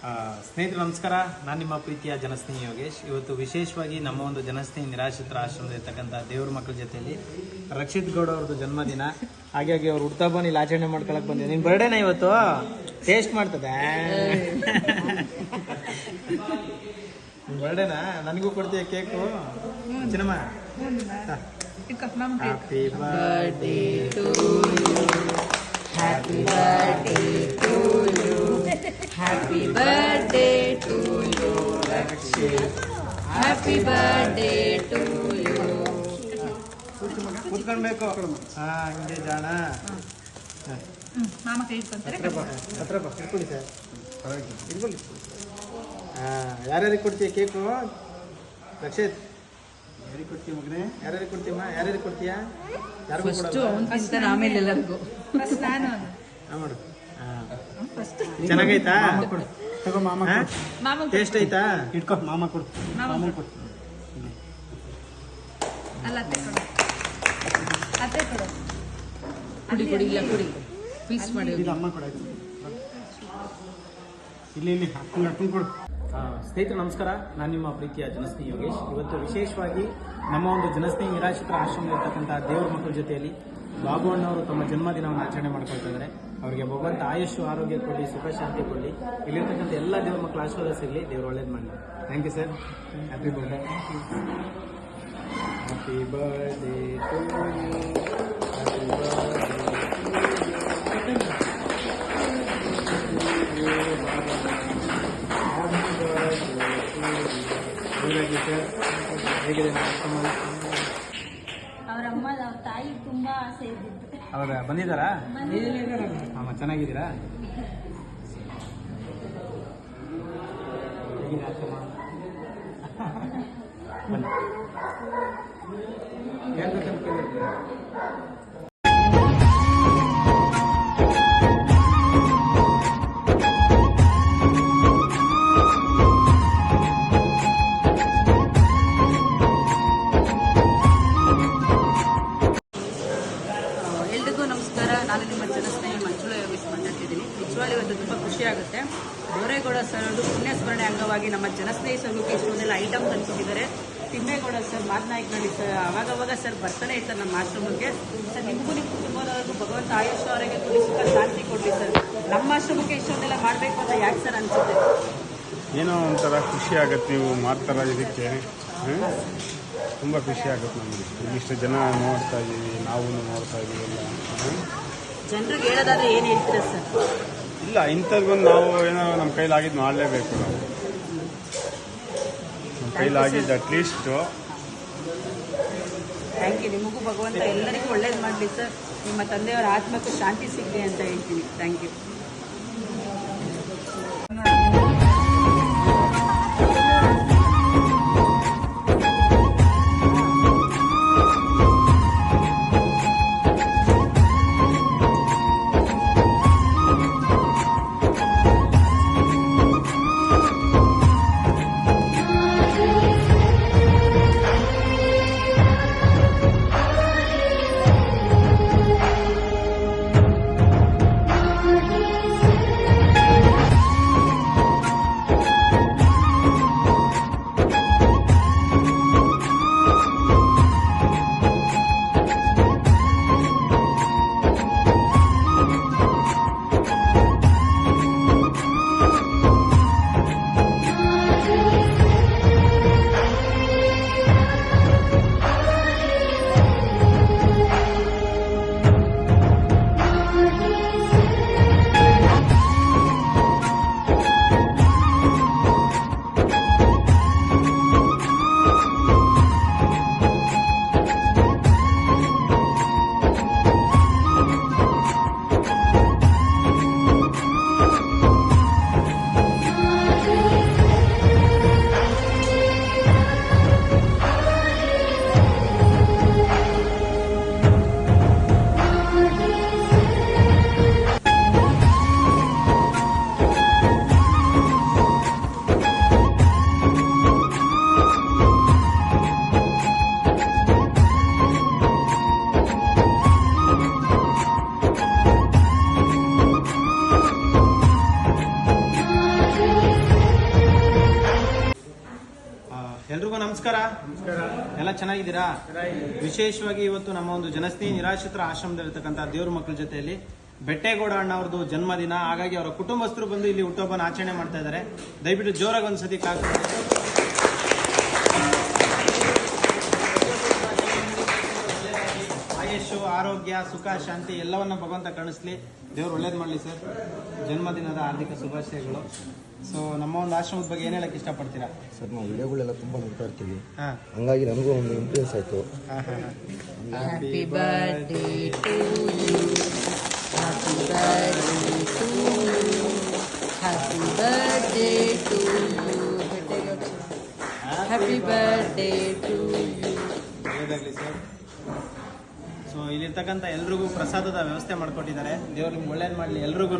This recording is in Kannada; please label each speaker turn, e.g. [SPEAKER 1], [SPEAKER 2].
[SPEAKER 1] ಸ್ನೇಹಿತರು, ನಮಸ್ಕಾರ. ನಾನು ನಿಮ್ಮ ಪ್ರೀತಿಯ ಜನಸ್ನೇಹಿ ಯೋಗೇಶ್. ಇವತ್ತು ವಿಶೇಷವಾಗಿ ನಮ್ಮ ಒಂದು ಜನಸ್ನೇಹಿ ನಿರಾಶ್ರಿತರ ಆಶ್ರಮದ ಇರ್ತಕ್ಕಂಥ ದೇವ್ರ ಮಕ್ಕಳ ಜೊತೆಯಲ್ಲಿ ರಕ್ಷಿತ್ ಗೌಡ ಅವ್ರದ್ದು ಜನ್ಮದಿನ. ಹಾಗಾಗಿ ಅವ್ರು ಹುಡ್ತಾಬನ್ ಇಲ್ಲಿ ಆಚರಣೆ ಮಾಡ್ಕೊಳಕ್ ಬಂದೆ ನಿನ್ ಬರ್ಡೇನ ಇವತ್ತು? ಟೇಸ್ಟ್ ಮಾಡ್ತದೆ. ಬರ್ಡೇನಾ ನನಗೂ ಕೊಡ್ತೀಯ cake Chinnamma? Happy birthday
[SPEAKER 2] Happy birthday to you, Rakshit. Happy birthday to you.
[SPEAKER 1] ಕೂತ್ಕೊಳ್ಬೇಕು ಹಾ ಹಿಂಗೆ ಜಾಣ
[SPEAKER 2] ಮಾಮ ಕೈ ಇಟ್ಕೊಂತಾರೆ
[SPEAKER 1] ಹತ್ರ ಬಾ ಹತ್ರ ಬಾ ಇಟ್ಕೊಳ್ಳಿ ಸರ್ ಇಟ್ಕೊಳ್ಳಿ ಹಾಂ ಯಾರ್ಯಾರಿಗೆ ಕೊಡ್ತೀಯ ಕೇಕು ರಕ್ಷಿತ್ ಯಾರಿಗೆ ಕೊಡ್ತೀಯ ಮಗನೇ ಯಾರ್ಯಾರಿಗೆ ಕೊಡ್ತೀಯಮ್ಮ ಯಾರ್ಯಾರಿಗೆ ಕೊಡ್ತೀಯಾ ಯಾರಿಗೂ
[SPEAKER 2] ಫಸ್ಟ್
[SPEAKER 1] ಕೊಡಲ್ವಾ?
[SPEAKER 2] ಅವ್ನು ತಿಂತಾನೆ ಆಮೇಲೆ ಎಲ್ಲರಿಗೂ ಫಸ್ಟ್ ನಾನು
[SPEAKER 1] ಹಾ ಮಾಡು ಹಾಂ
[SPEAKER 2] ಫಸ್ಟ್
[SPEAKER 1] ಚೆನ್ನಾಗೈತಾ?
[SPEAKER 3] ತಗೋ ಮಾಮ
[SPEAKER 2] ಮಾಮ
[SPEAKER 1] ಟೇಸ್ಟ್ ಐತಾ
[SPEAKER 3] ಇಟ್ಕೋ ಮಾಮ ಕೊಡು.
[SPEAKER 2] ಮಾಮ ಕೊಡು.
[SPEAKER 3] ಕೊಡು.
[SPEAKER 2] ಅಲ್ಲ ಅತ್ತೆ ಕೊಡು. ಅತ್ತೆ ಕೊಡು. ಕುಡಿ ಕುಡಿ ಇಲ್ಲ ಕುಡಿ. ಪೀಸ್ ಮಾಡಿ.
[SPEAKER 3] ಇದು ಅಮ್ಮ ಕೊಡು. ಇಲ್ಲಿ ಇಲ್ಲಿ ಹಾಕೊಂಡು ಹಾಕೊಂಡು ಕೊಡು.
[SPEAKER 1] ಸ್ನೇಹಿತರು ನಮಸ್ಕಾರ. ನಾನು ನಿಮ್ಮ ಪ್ರೀತಿಯ ಜನಸ್ನೇಹಿ ಯೋಗೇಶ್. ಇವತ್ತು ವಿಶೇಷವಾಗಿ ನಮ್ಮ ಒಂದು ಜನಸ್ನೇಹಿ ನಿರಾಶ್ರಿತರ ಆಶ್ರಮ ಇರ್ತಕ್ಕಂಥ ದೇವರ ಮಕ್ಕಳ ಜೊತೆಯಲ್ಲಿ ಬಾಬು ಅಣ್ಣವರು ತಮ್ಮ ಜನ್ಮದಿನವನ್ನು ಆಚರಣೆ ಮಾಡ್ಕೊಳ್ತಾ ಇದ್ದಾರೆ. ಅವರಿಗೆ ಭಗವಂತ ಆಯುಷು ಆರೋಗ್ಯ ಕೊಡಿ ಸುಖ ಶಾಂತಿ ಕೊಡಲಿ ಇಲ್ಲಿರ್ತಕ್ಕಂಥ ಎಲ್ಲ ದೇವ್ರ ಮಕ್ಕಳ ಆಶೀರ್ವಾದ ಸಿಗಲಿ ದೇವರು ಒಳ್ಳೇದು ಮಾಡಿ thank you sir happy birthday happy birthday happy ಹೇಗಿದೆ
[SPEAKER 4] ಅವ್ರ ಅಮ್ಮ ಅವ್ರ ತಾಯಿ ತುಂಬಾ ಆಸೆ ಇದ್ದಿತ್ತು.
[SPEAKER 1] ಹೌದಾ ಬಂದಿದ್ದಾರಾ? ಅಮ್ಮ? ಚೆನ್ನಾಗಿದ್ದೀರಾ ಕೇಳಿದ್ರಿ
[SPEAKER 2] ನಾನು ನಿಮ್ಮ ಜನಸ್ನೇಹಿ ಮಂಜುಳ ಯೋಗೇಶ್ ಮಾತಾಡ್ತಿದ್ದೀನಿ. ನಿಜವಾಗ್ಲೂ ಇವತ್ತು ತುಂಬ ಖುಷಿ ಆಗುತ್ತೆ. ಬೋರೇಗೌಡ ಸರ್ ಅವರು ಪುಣ್ಯಸ್ಮರಣೆ ಅಂಗವಾಗಿ ನಮ್ಮ ಜನಸ್ನೇಹಿ ಸಂಘಕ್ಕೆ ಇಷ್ಟೊಂದೆಲ್ಲ ಐಟಮ್ ತಂದ್ಕೊಟ್ಟಿದ್ದಾರೆ ತಿಮ್ಮೇಗೌಡ ಸರ್ ಮಾತನಾಯಕನಲ್ಲಿ ಸರ್ ಅವಾಗವಾಗ ಸರ್ ಬರ್ತಾನೆ ಇರ್ತಾರೆ ನಮ್ಮ ಆಶ್ರಮಕ್ಕೆ. ಸರ್ ನಿಮಗೂ ನಿಮ್ಮ ಕುಟುಂಬದವರೆಗೂ ಭಗವಂತ ಆಯುಷ್ ಅವರಿಗೆ ಸುಖ, ಶಾಂತಿ ಕೊಡಲಿ ಸರ್ ನಮ್ಮ ಆಶ್ರಮಕ್ಕೆ ಇಷ್ಟೊಂದೆಲ್ಲ ಮಾಡಬೇಕು ಅಂತ ಯಾಕೆ ಸರ್ ಅನಿಸುತ್ತೆ?
[SPEAKER 5] ಏನೋ ಒಂಥರ ಖುಷಿ ಆಗುತ್ತೆ ನೀವು ಮಾಡ್ತಾರ ಇದಕ್ಕೆ? ತುಂಬ ಖುಷಿ ಆಗುತ್ತೆ ನಮಗೆ. ಇಷ್ಟು ಜನ ನೋಡ್ತಾ ಇದ್ದೀವಿ ನಾವು ನೋಡ್ತಾ ಇದ್ದೀವಿ ಎಲ್ಲ?
[SPEAKER 2] ಜನರಿಗೆ ಹೇಳೋದಾದ್ರೆ ಏನು ಹೇಳ್ತೀರಾ ಸರ್?
[SPEAKER 5] ಇಲ್ಲ ಇಂಥದ್ದು ನಾವು ಏನೋ ನಮ್ಮ ಕೈಲಾಗಿದ್ದು ಮಾಡಲೇಬೇಕು ನಾವು. ನಮ್ಮ ಕೈಲಾಗಿದ್ದು ಅಟ್ಲೀಸ್ಟು
[SPEAKER 2] ಥ್ಯಾಂಕ್ ಯು ನಿಮಗೂ ಭಗವಂತ ಎಲ್ಲರಿಗೂ ಒಳ್ಳೇದು ಮಾಡಲಿ ಸರ್. ನಿಮ್ಮ ತಂದೆಯವರ ಆತ್ಮಕ್ಕೆ ಶಾಂತಿ ಸಿಗಲಿ ಅಂತ ಹೇಳ್ತೀನಿ. ಥ್ಯಾಂಕ್ ಯು
[SPEAKER 1] ನಮಸ್ಕಾರ. ಎಲ್ಲ ಚೆನ್ನಾಗಿದ್ದೀರಾ? ವಿಶೇಷವಾಗಿ ಇವತ್ತು ನಮ್ಮ ಒಂದು ಜನಸ್ನೇಹಿ ನಿರಾಶ್ರಿತರ ಆಶ್ರಮದಲ್ಲಿರ್ತಕ್ಕಂಥ ದೇವ್ರ ಮಕ್ಕಳ ಜೊತೆಯಲ್ಲಿ ಬೆಟ್ಟೇಗೌಡ ಅಣ್ಣ ಅವ್ರದ್ದು ಜನ್ಮದಿನ. ಹಾಗಾಗಿ ಅವರ ಕುಟುಂಬಸ್ಥರು ಬಂದು ಇಲ್ಲಿ ಹುಟ್ಟುಹಬ್ಬನ ಆಚರಣೆ ಮಾಡ್ತಾ ಇದ್ದಾರೆ. ದಯವಿಟ್ಟು ಜೋರಾಗಿ ಒಂದ್ಸತಿ ಕಾಕ್ ಆಯುಷು ಆರೋಗ್ಯ ಸುಖ ಶಾಂತಿ ಎಲ್ಲವನ್ನ ಭಗವಂತ ಕಾಣಿಸ್ಲಿ ದೇವ್ರು ಒಳ್ಳೇದು ಮಾಡಲಿ ಸರ್. ಜನ್ಮದಿನದ ಹಾರ್ದಿಕ ಶುಭಾಶಯಗಳು. ಸೊ ನಮ್ಮ ಒಂದು ಆಶ್ರಮದ ಬಗ್ಗೆ ಏನು ಹೇಳಕ್ ಇಷ್ಟಪಡ್ತೀರಾ?
[SPEAKER 6] ಸರ್ ನಾವು ವಿಡಿಯೋಗಳೆಲ್ಲ ತುಂಬ ನೋಡ್ತಾ ಇರ್ತೀವಿ.
[SPEAKER 1] ಹಾಂ.
[SPEAKER 6] ಹಂಗಾಗಿ ನನಗೂ ಒಂದು ಇಂಪ್ರೆಸ್ ಆಯಿತು.
[SPEAKER 2] Happy birthday to you happy birthday to you happy birthday to you happy birthday to
[SPEAKER 1] you sir so ಇಲ್ಲಿರ್ತಕ್ಕಂಥ ಎಲ್ರಿಗೂ ಪ್ರಸಾದದ ವ್ಯವಸ್ಥೆ ಮಾಡಿಕೊಟ್ಟಿದ್ದಾರೆ. ದೇವ್ರಿಗೆ ನಿಮ್ಗೆ ಒಳ್ಳೇದು ಮಾಡಲಿ ಎಲ್ರಿಗೂ